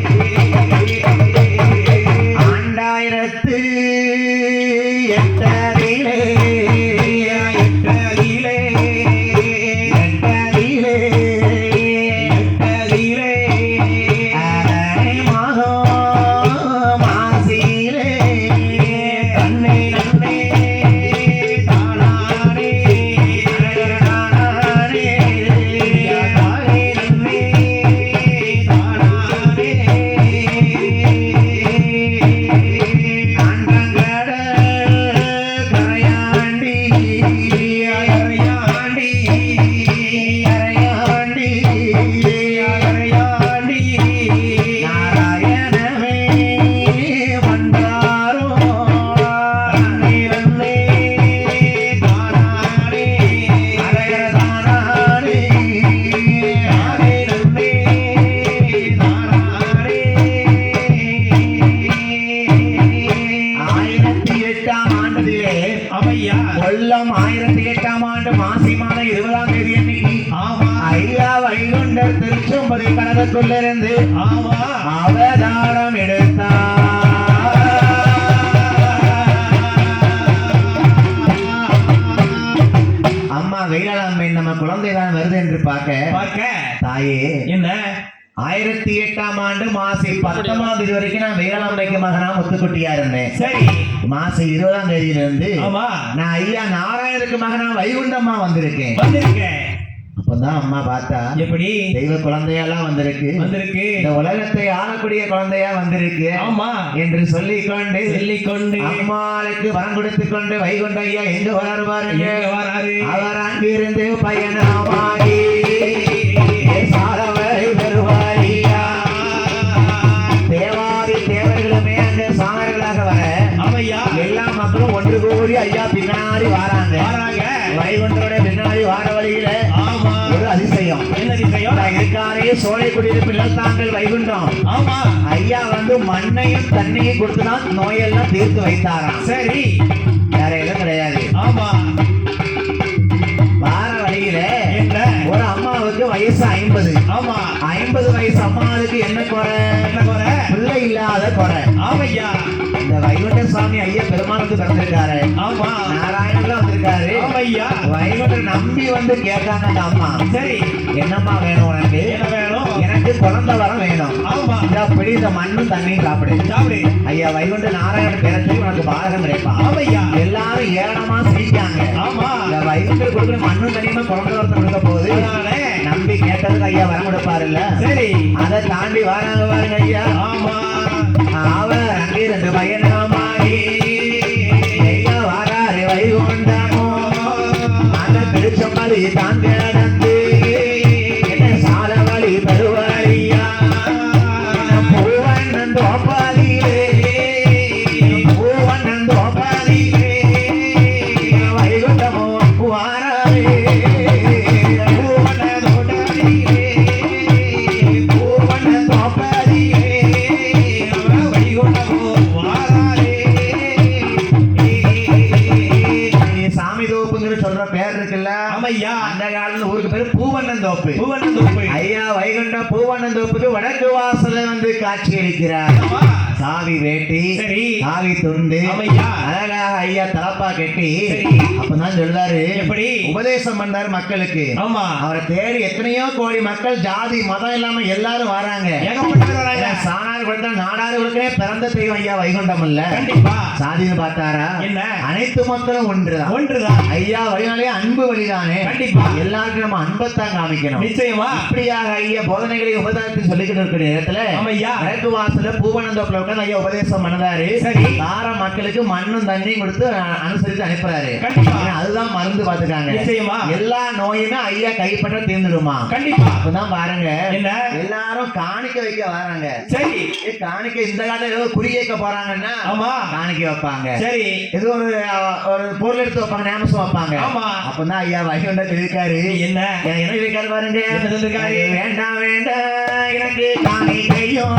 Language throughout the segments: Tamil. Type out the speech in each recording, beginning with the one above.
Yeah. குழந்தை தான் வருது என்று பார்க்க பார்க்க? தாயே என்ன? ஆயிரத்தி எட்டாம் ஆண்டு மாசி பத்தொன்பதாம் தேதி வரைக்கும் நான் வேளாண்மைக்கு மகனா முத்துக்குட்டியா இருந்தேன். சரி. மாசி இருபதாம் தேதியில இருந்து நான் ஐயா நாராயணருக்கு மகனா வைகுண்டம்மா வந்திருக்கேன். வந்திருக்கேன். அப்பதான் அம்மா பார்த்தா எப்படி? தெய்வ குழந்தையெல்லாம் வந்திருக்கு. வந்திருக்கு. இந்த உலகத்தை ஆளக்கூடிய குழந்தையா வந்திருக்கு ஆமா. என்று சொல்லிக் கொண்டு சொல்லிக்கொண்டு. அம்மாளுக்கு வரம் கொடுத்து கொண்டு வைகுண்ட ஐயா எங்க வளருவாருங்க எங்க வராரு? அங்கிருந்து பயணமாகி சாரவரை பெறுவாரியா தேவாதி தேவர்களுமே அங்க சாமர்களாக வர அவையா எல்லா மக்களும் ஒன்று கூடி ஐயா பின்னாடி வாராங்க. வராங்க. பின்னாடி வார வழியில ஆமா. ஒரு அதிசயம். என்ன இந்த இருக்காரே சோலை குடியிருப்பில் தாங்கள் வைகுண்டம். ஆமா. ஐயா வந்து மண்ணையும் தண்ணியும் கொடுத்துதான் நோயெல்லாம் தீர்த்து வைத்தாராம். சரி. வேற எதுவும் கிடையாது. ஆமா. வயசு ஐம்பது. ஆமா ஐம்பது வயசு அம்மாவுக்கு என்ன குறை? என்ன குறை? பிள்ளை இல்லாத குறை. ஆமையா? இந்த வைகுண்ட சுவாமி ஐயா பெருமாளுக்கு பிறந்திருக்காரு. ஆமா. நாராயணன்ல வந்திருக்காரு. ஆமையா? வைகுண்டர் நம்பி வந்து கேட்டாங்க அந்த அம்மா. சரி. என்னம்மா வேணும் உனக்கு? என்ன வேணும்? எனக்கு குழந்தை வரம் வேணும். ஆமா. இந்த பிடி இந்த மண்ணும் தண்ணியும் சாப்பிடு. சாப்பிடு. ஐயா வைகுண்ட நாராயணன் பிறகு உனக்கு பாரகம் கிடைப்பான் ஆமையா? எல்லாரும் ஏளனமா சிரிக்காங்க. ஆமா. இந்த வைகுண்டர் கொடுக்குற மண்ணும் தண்ணியுமா குழந்தை வரத்தை கொடுக்க போகுது. நம்பி கேட்டதுக்கு ஐயா வரம் கொடுப்பாருல்ல? சரி. அதை தாண்டி வராங்க பாருங்க ஐயா. ஆமா. அவர் அங்கிருந்து பயணமாகி ஐயா வராரு வைகுண்டமோ. அந்த திருச்சம்பதி தான் வந்து சாவி வேட்டி சாவி துண்டு அழகாக ஐயா தலப்பா கட்டி. அப்பதான் சொல்றாரு எப்படி? உபதேசம் பண்றாரு மக்களுக்கு. ஆமா. அவரை தேடி எத்தனையோ கோடி மக்கள் ஜாதி மதம் இல்லாம எல்லாரும் வராங்க. சாணார் கொடுத்தா நாடார்களுக்கே பிறந்த தெய்வம் ஐயா வைகுண்டம் இல்ல. கண்டிப்பா. சாதின்னு பார்த்தாரா? என்ன? அனைத்து மக்களும் ஒன்றுதான். ஒன்றுதான். ஐயா வழினாலே அன்பு வழிதானே. கண்டிப்பா. எல்லாருக்கும் நம்ம அன்பைத்தான் காமிக்கணும். நிச்சயமா. இப்படியாக ஐயா போதனைகளை உபதேசத்தை சொல்லிக்கிட்டு இருக்கிற நேரத்துல ஆமையா. வடக்கு வாசல்ல பூவனந்தோப்புல உட்கார்ந்து ஐயா உபதேசம் பண்ணதாரு சரி. தார மக்களுக்கு மண்ணும் தண்ணியும் கொடுத்து அனுசரித்து அனுப்புறாரு. அதுதான் மருந்து பாத்துக்காங்க நிச்சயமா. எல்லா நோயுமே ஐயா கைப்பற்ற தீர்ந்துடுமா? கண்டிப்பா. அப்பதான் பாருங்க. என்ன? எல்லாரும் காணிக்க வைக்க வராங்க. சரி. காணிக்க இந்த காலத்துல ஏதோ குறி கேட்க போறாங்கன்னா ஆமா. காணிக்க வைப்பாங்க. சரி. ஏதோ ஒரு ஒரு பொருள் எடுத்து வைப்பாங்க ஞாபகம் வைப்பாங்க. ஆமா. அப்பதான் ஐயா வைகுண்டம் இருக்காரு என்ன? என்ன இருக்காரு பாருங்க. வேண்டாம் வேண்டாம் எனக்கு காணிக்கையும்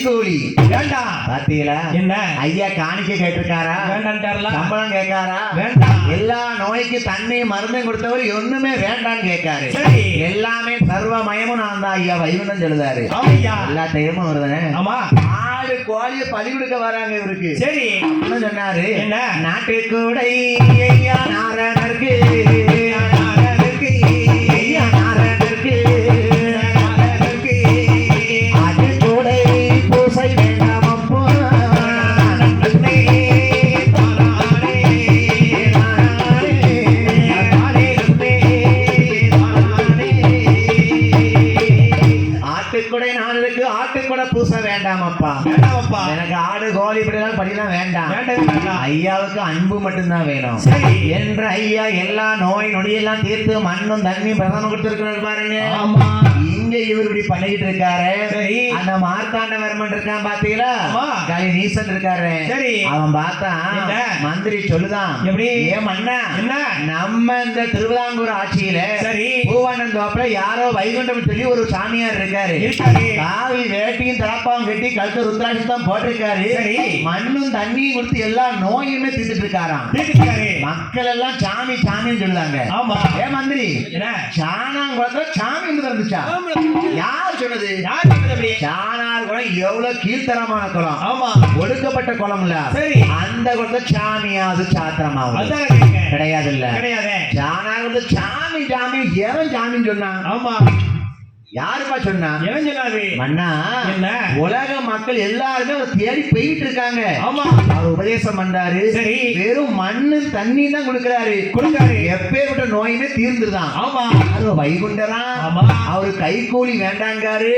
கூலி வேண்டாம் பாத்தீங்களா? என்ன? ஐயா காணிக்க கேட்டிருக்காரா? வேண்டான்ட்டார்ல சம்பளம் கேட்காரா? வேண்டாம். எல்லா நோய்க்கு தண்ணி மருந்தும் கொடுத்தவர் ஒண்ணுமே வேண்டாம்னு கேட்காரு. சரி. எல்லாமே சர்வமயமும் நான் தான் ஐயா வைகுண்டம் சொல்லுதாரு. எல்லா டைமும் வருதுனே ஆமா. ஆடு கோழிய பலி கொடுக்க வராங்க இவருக்கு. சரி. சொன்னாரு. என்ன? நாட்டுக்கூடை ஐயா நாரணருக்கு. ஐயாவுக்கு அன்பு மட்டும்தான் வேணும். சரி. என்ற ஐயா எல்லா நோய் நொடியெல்லாம் தீர்த்து மண்ணும் தண்ணி பிரதம கொடுத்திருக்கிறார் பாருங்க. ஆமா. இவர் இப்படி பண்ணிக்கிட்டு இருக்காரு. சரி. அந்த மார்த்தாண்டவர்மன் இருக்கான் பாத்தீங்களா. கலி நீசன் இருக்காரு. சரி. அவன் பார்த்தா என்ன? மந்திரி சொல்லுதான். எப்படி? ஏன் மண்ணா என்ன? நம்ம இந்த திருவிதாங்கூர் ஆட்சியில சரி. பூவானந்த தோப்புல யாரோ வைகுண்டம் சொல்லி ஒரு சாமியார் இருக்காரு. காவி வேட்டியும் தலப்பாவும் கட்டி கழுத்து ருத்ராட்சத்தம் போட்டிருக்காரு. சரி. மண்ணும் தண்ணியும் கொடுத்து எல்லா நோயுமே தீர்த்துட்டு இருக்காராம் மக்கள் எல்லாம் சாமி சாமின்னு சொல்லுதாங்க ஆமா. ஏ மந்திரி என்ன? சாணாங்குளத்துல சாமி இருந்து இருந்துச்சா யார் சொன்னது? யார் சொன்னது சாணார் குளம் எவ்வளவு கீழ்த்தரமான குளம். ஆமா. ஒடுக்கப்பட்ட குளம் இல்ல சரி. அந்த குளத்துல சாமியாவது சாத்திரமாவது. கிடையாது இல்ல கிடையாது. சாணார் சாமி சாமி எவன் சாமின்னு சொன்னான் ஆமா. யாருப்பா சொன்னா? எவன் சொன்னாரு? மன்னா என்ன? உலக மக்கள் எல்லாருமே அவர் தேடி போயிட்டு இருக்காங்க. ஆமா. அவர் உபதேசம் பண்றாரு. சரி. வெறும் மண்ணு தண்ணி தான் கொடுக்கிறாரு. கொடுத்தாரு எப்பேற்பட்ட நோயுமே தீர்ந்துதான் ஆமா. அது வைகுண்டரா ஆமா. அவரு கைக்கூலி வேண்டாங்காரு.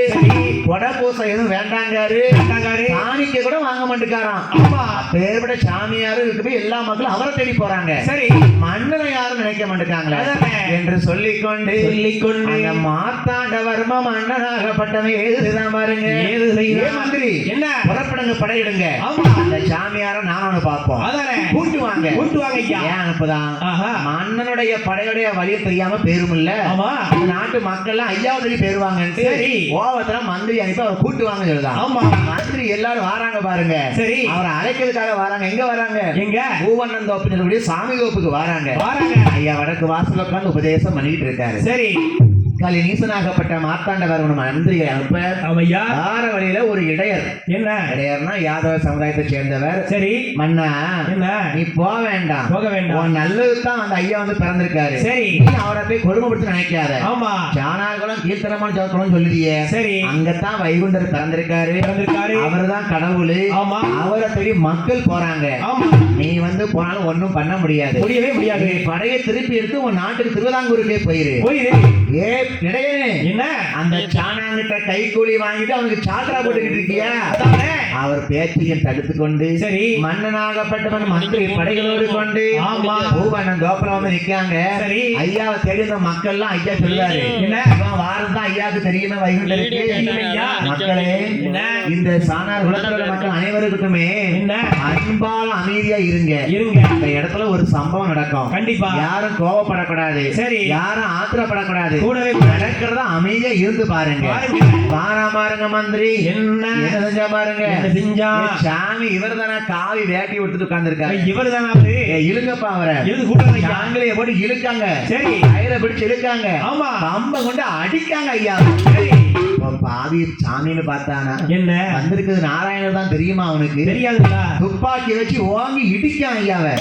கொடை பூசை எதுவும் வேண்டாங்காரு. கேட்டாங்காரு காணிக்க கூட வாங்க மாட்டேங்காராம். ஆமா. பேர்பட்ட சாமியாரும் இருக்கு எல்லா மக்களும் அவரை தேடி போறாங்க. சரி. மன்னனை யாரும் நினைக்க மாட்டேங்காங்களே. என்று சொல்லிக்கொண்டு சொல்லிக்கொண்டு. அந்த மார்த்தாண்டவர்ம மன்னனாகப்பட்டவன் ஏதுதான் பாருங்க. மந்திரி என்ன? புறப்படுங்க படையிடுங்க. ஆமா. அந்த சாமியார நானும் பார்ப்போம். கூட்டு வாங்க. கூட்டு வாங்க ஏன் அனுப்புதான் மன்னனுடைய படையுடைய வழியை தெரியாம பேரும் இல்ல நாட்டு மக்கள் எல்லாம் ஐயாவது பேருவாங்கன்ட்டு சரி. கோவத்துல மந்திரி அனுப்பி அவர் கூட்டு வாங்க சொல்லுதான். ஆமா. மந்திரி எல்லாரும் வராங்க பாருங்க. சரி. அவரை அழைக்கிறதுக்காக வராங்க. எங்க வராங்க? எங்க? பூவண்ணன் தோப்பு சாமி தோப்புக்கு வராங்க. வாராங்க. ஐயா வடக்கு வாசல்ல உட்கார்ந்து உபதேசம் பண்ணிட்டு இருக்காரு. சரி. கலி நீசனாகப்பட்ட மார்த்தாண்டவர் மந்திரியை அனுப்ப. ஆமையா? வார வழியில ஒரு இடையர். என்ன? இடையர்னா யாதவ சமுதாயத்தை சேர்ந்தவர். சரி. மன்னா என்ன? நீ போக வேண்டாம். போக வேண்டாம். உன் நல்லதுதான் அந்த ஐயா வந்து பிறந்திருக்காரு. சரி. அவரை போய் கொடுமைப்படுத்த நினைக்காத. ஆமா. ஜானாகுளம் கீர்த்தனமான ஜோக்குளம் சொல்லுதியே. சரி. அங்கத்தான் வைகுண்டர் பிறந்திருக்காரு. பிறந்திருக்காரு. அவர்தான் கடவுள். ஆமா. அவரை தேடி மக்கள் போறாங்க. ஆமா. நீ வந்து போனாலும் ஒண்ணும் பண்ண முடியாது. முடியவே முடியாது. படையை திருப்பி எடுத்து உன் நாட்டுக்கு திருவிதாங்கூருக்கே போயிரு. போயிரு. ஏ என்ன? அந்த சாணாங்கிட்ட கைக்கூலி வாங்கிட்டு அவனுக்கு சாக்கரா போட்டுக்கிட்டு இருக்கியா? அவர் பேச்சையும் தடுத்து கொண்டு சரி. மன்னனாகப்பட்டவன் மந்திரி படைகளோடு கொண்டு ஆமா. பூவண்ணன் தோப்புல வந்து நிக்காங்க சரி. ஐயாவை தேடி இந்த மக்கள் எல்லாம் ஐயா சொல்லுவாரு. என்ன? வாரம் தான் ஐயாவுக்கு தெரியுமே ஐயா. மக்களே? இந்த சாணார் குலத்தோட மக்கள் அனைவருக்குமே என்ன? அன்பால அமைதியா இருங்க. இருங்க. இந்த இடத்துல ஒரு சம்பவம் நடக்கும். கண்டிப்பா. யாரும் கோவப்படக்கூடாது. சரி. யாரும் ஆத்திரப்படக்கூடாது. கூடவே நடக்கிறத அமைதியா இருந்து பாருங்க. பாரா பாருங்க மந்திரி. என்ன? செஞ்சா பாருங்க? செஞ்சா? சாமி இவர் தானே காவி வேட்டி விட்டுட்டு உட்கார்ந்துருக்காரு. இவர் தானே இழுங்கப்பா அவரை. எழுது கூட்டம் ஐயா சாங்கிலிய போட்டு இழுக்காங்க. சரி. கயிறை பிடிச்சு இழுக்காங்க. ஆமா. கம்ப கொண்டு அடிக்காங்க ஐயா. சரி. பாவி சாமின்னு பார்த்தானா? என்ன? வந்திருக்குது நாராயணர் தான் தெரியுமா அவனுக்கு? தெரியாதுங்களா துப்பாக்கி வச்சு ஓங்கி இடிக்கான் ஐயாவை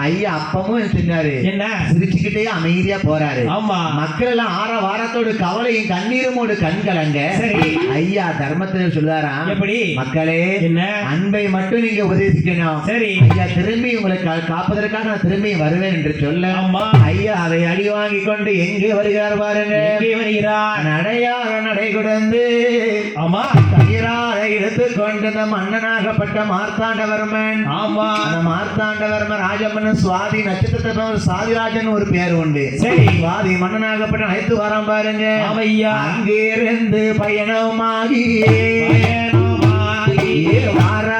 ஐயா அப்பமும் செஞ்சாரு என்ன? சிரிச்சுக்கிட்டே அமைதியா போறாரு. ஆமா. மக்கள் எல்லாம் ஆற வாரத்தோடு கவலையும் கண்ணீருமோடு கண் கலங்க. சரி. ஐயா தர்மத்தில் சொல்றாராம் எப்படி? மக்களே என்ன? அன்பை மட்டும் நீங்க உபதேசிக்கணும். சரி. ஐயா திரும்பி உங்களை காப்பதற்காக நான் திரும்பி வருவேன் என்று சொல்ல ஆமா. ஐயா அதை அடி வாங்கி கொண்டு எங்கே வருகிறார் பாருங்க வருகிறார்? நடையாக நடை கொடுந்து ஆமா. இந்த மன்னனாகப்பட்ட மார்த்தாண்டவர்மன். ஆமா. அந்த மார்த்தாண்டவர்மன் ராஜமன்னன் சுவாதி நட்சத்திரத்தை சாதிராஜன் ஒரு பேர் உண்டு. சரி. சுவாதி மன்னனாகப்பட்ட அனைத்து வாரம் பாருங்க. ஆமையா. அங்கிருந்து பயணமாகி பயணமாகி வாரானே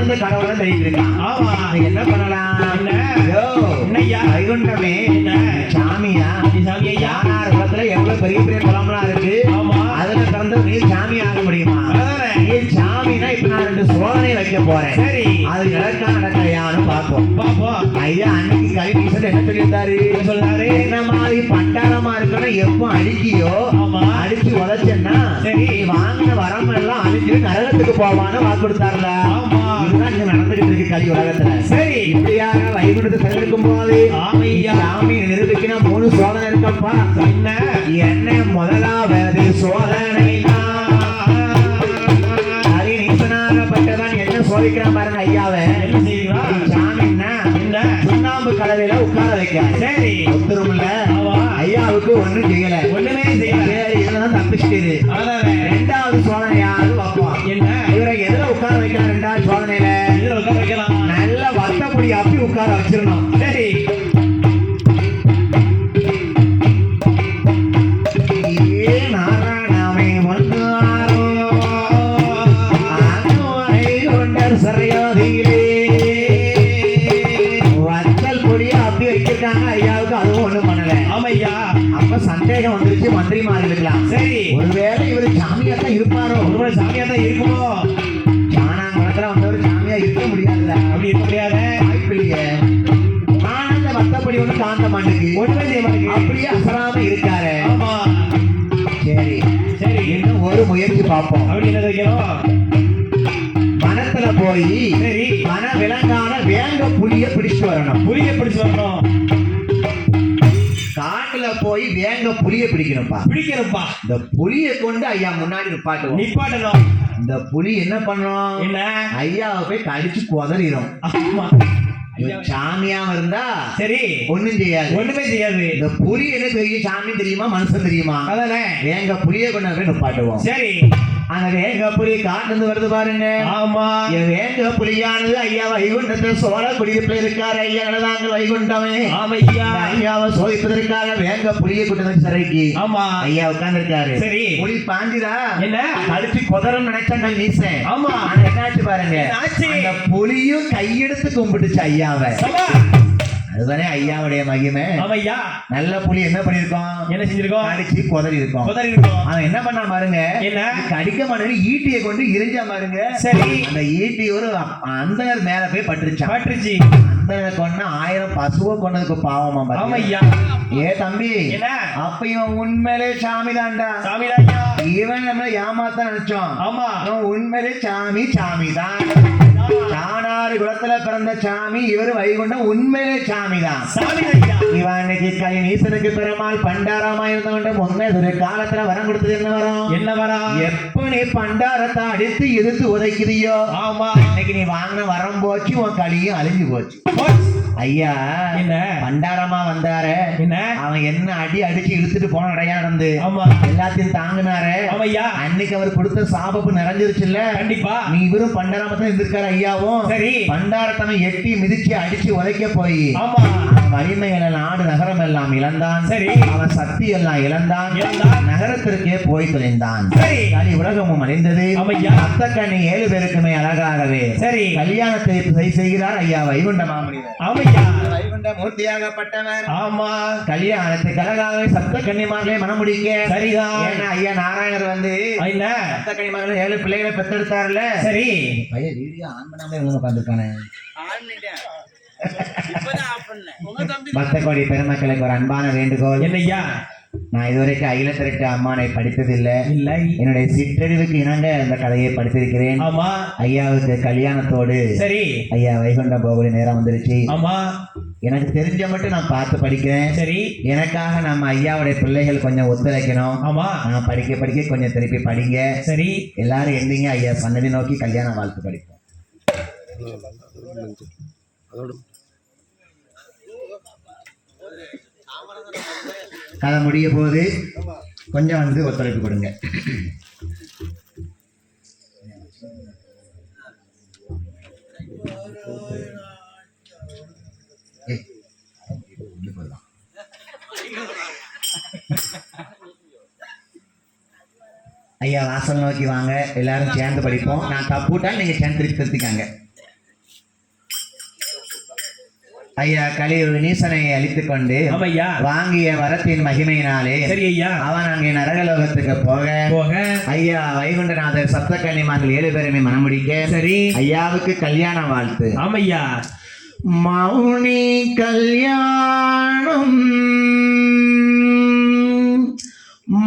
இந்த கடவுளை தேடிட்டு இருக்கான் ஆமா என்ன பண்ணலாம்? என்ன? யோ, என்னய்யா? வைகுண்டமே? சாமியா? யானார் குளத்துல எவ்வளவு பெரிய பெரிய குளம்லாம் இருக்கு? ஆமா. அதுல பிறந்த நீ சாமி ஆக முடியுமா. நீ சாமினா இப்ப நான் ரெண்டு சோதனை வைக்க போறேன். சரி. அது நடக்கா நடக்கையான்னு பார்ப்போம். பாப்போம் ஐயா அன்னைக்கு கல்வி என்ன சொல்லியிருந்தாரு? சொன்னாரு என்ன மாதிரி பண்டாரமா இருக்கணும் எப்போ அடிக்கியோ அடிச்சு உதைச்சேன்னா சரி. நீ வாங்கின வரம் எல்லாம் அழிஞ்சிட்டு நரகத்துக்கு போவான்னு வாக்கு கொடுத்தாருல ஆமா. இங்க நடந்துகிட்டு இருக்கு கலி உலகத்துல. சரி. இப்படியாக வைகுண்டத்தை திறந்திருக்கும் போது ஆமையா சாமி நிரூபிக்கணும் மூணு சோதனை இருக்கப்பா. என்ன? என்ன முதலாவது சோதனை சோதிக்கிறான் பாருங்க ஐயாவை. என்ன செய்வா? சாமின்னா என்ன? சுண்ணாம்பு கலவையில உட்கார வைக்கிறார் சரி. ஒத்துருமில்ல ஆமா ஐயாவுக்கு ஒண்ணும் செய்யல. ஒண்ணுமே செய்யல. தப்பிச்சிட்டு அதானே பண்ணல. ஆமையா? அப்ப சந்தேகம் வந்துருச்சு மந்திரி மாறிக்கலாம் சரி. ஒருவேளை இவரு சாமியா தான் இருப்பாரோ? ஒருவேளை சாமியா தான் இருக்குமோ? சாணாங்குளத்துல வந்தவர் சாமியா இருக்க முடியாதுல்ல. அப்படி இருக்க முடியாத. ஆனா வத்தப்படி ஒண்ணு தாண்ட மாட்டேங்குது செய்ய மாட்டேங்குது அப்படியே அசராம இருக்காரு. ஆமா. சரி. சரி. இன்னும் ஒரு முயற்சி பார்ப்போம். அப்படி என்ன வைக்கணும் வனத்துல போய் சரி. வன விலங்கான வேங்க புலிய பிடிச்சிட்டு வரணும். புளிய பிடிச்சு வரணும். காட்டுல போய் வேங்க புலிய பிடிக்கணும்ப்பா. பிடிக்கணும்ப்பா. இந்த புலிய கொண்டு ஐயா முன்னாடி நிப்பாட்டுவோம். நிப்பாட்டணும். இந்த புலி என்ன பண்ணும்? என்ன? ஐயாவை போய் கடிச்சு குதறிடும். ஆமா. சாமியாம இருந்தா சரி. ஒண்ணும் செய்யாது. ஒண்ணுமே செய்யாது. இந்த புலி என்ன தெரியும் சாமி தெரியுமா? மனுஷன் தெரியுமா? அதானே. வேங்க புலிய கொண்டு போய் நிப்பாட்டுவோம். சரி. அந்த வேங்க புலி காட்டுல இருந்து வருது பாருங்க. ஆமா. என் வேங்க புலியானது ஐயா வைகுண்டத்தில் சோழ குடியிருப்பில் இருக்காரு ஐயா. தாங்க வைகுண்டமே. ஆமையா ஐயாவை சோதிப்பதற்காக வேங்க புலியை கொண்டு வந்து சிறைக்கு. ஆமா. ஐயா உட்கார்ந்து இருக்காரு சரி. புலி பாஞ்சுதா? என்ன? கடிச்சு குதறம் நினைச்சாங்க நீசன் ஆமா. என்னாச்சு பாருங்க. புலியும் கையெடுத்து கும்பிட்டுச்சு ஐயாவை. அதுதானே ஐயாவுடைய மகிமை. ஆமையா? நல்ல புலி என்ன பண்ணிருக்கோம் என்ன செஞ்சிருக்கோம் கடிச்சு குதறி இருக்கும் புதறி இருக்கோம் அவன் என்ன பண்ணா பாருங்க? என்ன? கடிக்க மாட்டேங்க ஈட்டியை கொண்டு இரிஞ்சா பாருங்க. சரி. அந்த ஈட்டி ஒரு அந்தனர் மேல போய் பட்டுருச்சான். பட்டுருச்சு. அந்தனர் கொன்ன ஆயிரம் பசுவை கொண்டதுக்கு பாவமா? ஆமையா? ஏ தம்பி என்ன? அப்ப இவன் உண்மையிலே சாமி தான்டா சாமிதாயா இவன் நம்மள ஏமாத்த நினைச்சோம் ஆமா. உண்மையிலே சாமி சாமி தான் சாணாறு குளத்துல பிறந்த சாமி இவர் வைகுண்டம் உண்மையிலே சாமி தான் சாமிதாயா இவன் இன்னைக்கு கலி நீசனுக்கு பெருமாள் பண்டாரமா இருந்த கொண்டு முன்னே ஒரு காலத்துல வரம் கொடுத்தது என்ன வரும்? என்ன வரா எப்ப நீ பண்டாரத்தை அடித்து எதிர்த்து உதைக்கிறியோ? ஆமா. இன்னைக்கு நீ வாங்கின வரம் போச்சு உன் களியும் அழிஞ்சு போச்சு. ஐயா என்ன? பண்டாரமா வந்தாரு. என்ன? அவன் என்ன அடி அடிச்சு இழுத்துட்டு போன இடையா நடந்து. ஆமா. எல்லாத்தையும் தாங்கினாரு. ஆமையா. அன்னைக்கு அவர் கொடுத்த சாபப்பு நிறைஞ்சிருச்சுல்ல? கண்டிப்பா. நீ இவரும் பண்டாரமத்தான் இருந்திருக்காரு ஐயாவும். சரி. பண்டாரத்தனை எட்டி மிதிச்சு அடிச்சு உதைக்க போய். ஆமா. வலிமையில நாடு நகரம் எல்லாம் இழந்தான். சரி. அவன் சக்தி எல்லாம் இழந்தான். நகரத்திற்கே போய் தொலைந்தான். சரி. கலி உலகமும் அடைந்தது. அத்தக்கண்ணி ஏழு பேருக்குமே அழகாகவே. சரி. கல்யாணத்தை செய்- செய்கிறார் ஐயா வைகுண்ட வைகுண்ட மூர்த்தியாகப்பட்டவர் ஆமா கல்யாணத்துக்கு அழகாகவே சப்த கன்னிமார்களே மனம் முடிக்க சரிதான் ஏன்னா ஐயா நாராயணர் வந்து என்ன? சப்த கன்னிமார்கள் ஏழு பிள்ளைகளை பெற்றெடுத்தாருல்ல? சரி. பையன் வீடியோ ஆன் பண்ணாமலே இவங்க உட்காந்துருக்கானே பக்த கோடி பெருமக்களுக்கு ஒரு அன்பான வேண்டுகோள். என்னய்யா நான் இதுவரைக்கும் அகில திரட்டு அம்மானை படித்ததில்லை. இல்லை. என்னுடைய சிற்றறிவுக்கு இணங்க இந்த கதையை படித்திருக்கிறேன். ஆமா. ஐயாவுக்கு கல்யாணத்தோடு சரி. ஐயா வைகுண்டம் போகக்கூடிய நேரம் வந்துருச்சு. ஆமா. எனக்கு தெரிஞ்ச மட்டும் நான் பார்த்து படிக்கிறேன். சரி. எனக்காக நம்ம ஐயாவுடைய பிள்ளைகள் கொஞ்சம் ஒத்துழைக்கணும். ஆமா. நான் படிக்க படிக்க கொஞ்சம் திருப்பி படிங்க. சரி. எல்லாரும் எந்திங்க ஐயா சன்னதி நோக்கி கல்யாண வாழ்த்து படிப்போம். அதோட கதை முடிய போது கொஞ்சம் வந்து ஒத்துழைப்பு கொடுங்க. ஐயா வாசல் நோக்கி வாங்க. எல்லாரும் சேர்ந்து படிப்போம். நான் தப்புட்டால் நீங்க சேர்ந்து திருப்பி திருத்திக்காங்க. ஐயா கலியுக நீசனை அழித்துக் கொண்டு ஆமையா? வாங்கிய வரத்தின் மகிமையினாலே சரி ஐயா. அவன் அங்கே நரகலோகத்துக்கு போக போக. ஐயா வைகுண்டநாதர் சப்தக்கன்னிமார்கள் ஏழு பேருமே மனம் முடிக்க சரி. ஐயாவுக்கு கல்யாண வாழ்த்து. ஆமையா. மௌனி கல்யாணம்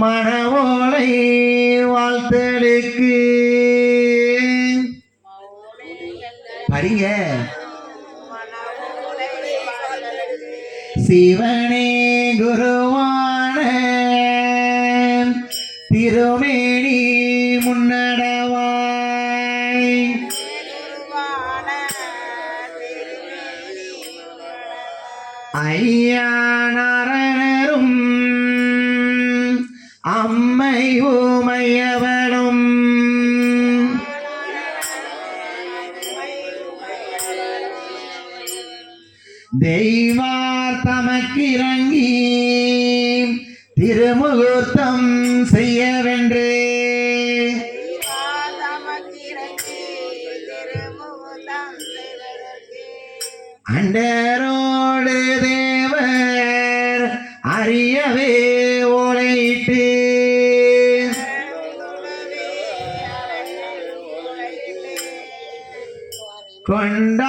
மணவோலை வாழ்த்தலுக்கு. படிங்க. சிவனே குருவான திருமேனி முன்னடவாய். ஐயா அண்டரோடு தேவர் அறியவே ஓலையிட்டு. கொண்ட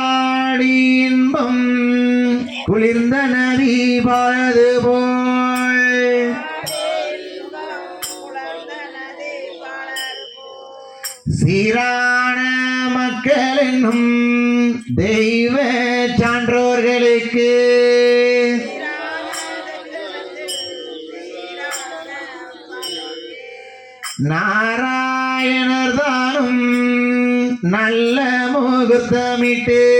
நாராயணர் தானும் நல்ல முகூர்த்தமிட்டு.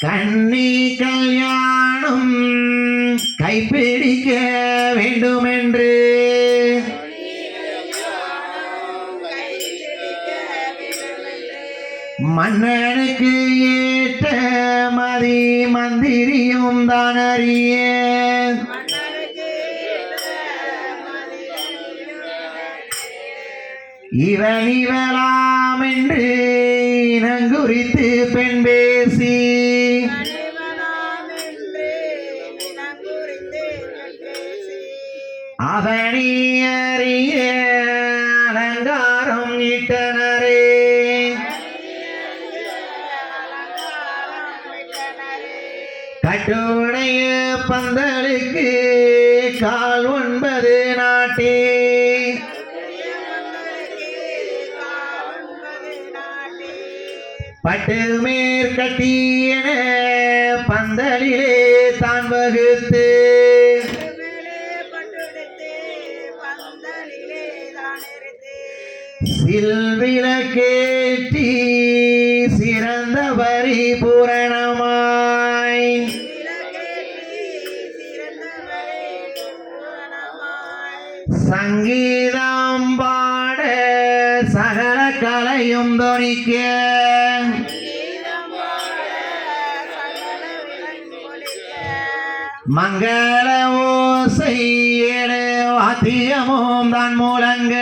கண்ணி கல்யாணம் கைப்பிடிக்க வேண்டுமென்று. மன்னனுக்கு இவன் இவலாம் என்று இனங்குறித்து பெண்பே தான் வகுத்து. சில்விளக்கேற்றி சிறந்த பரிபூரணமாய் சங்கீதம் பாட சகல கலையும் தொனிக்க மங்கள ஓசை ஏழு வாத்தியமும் தான் மூலங்க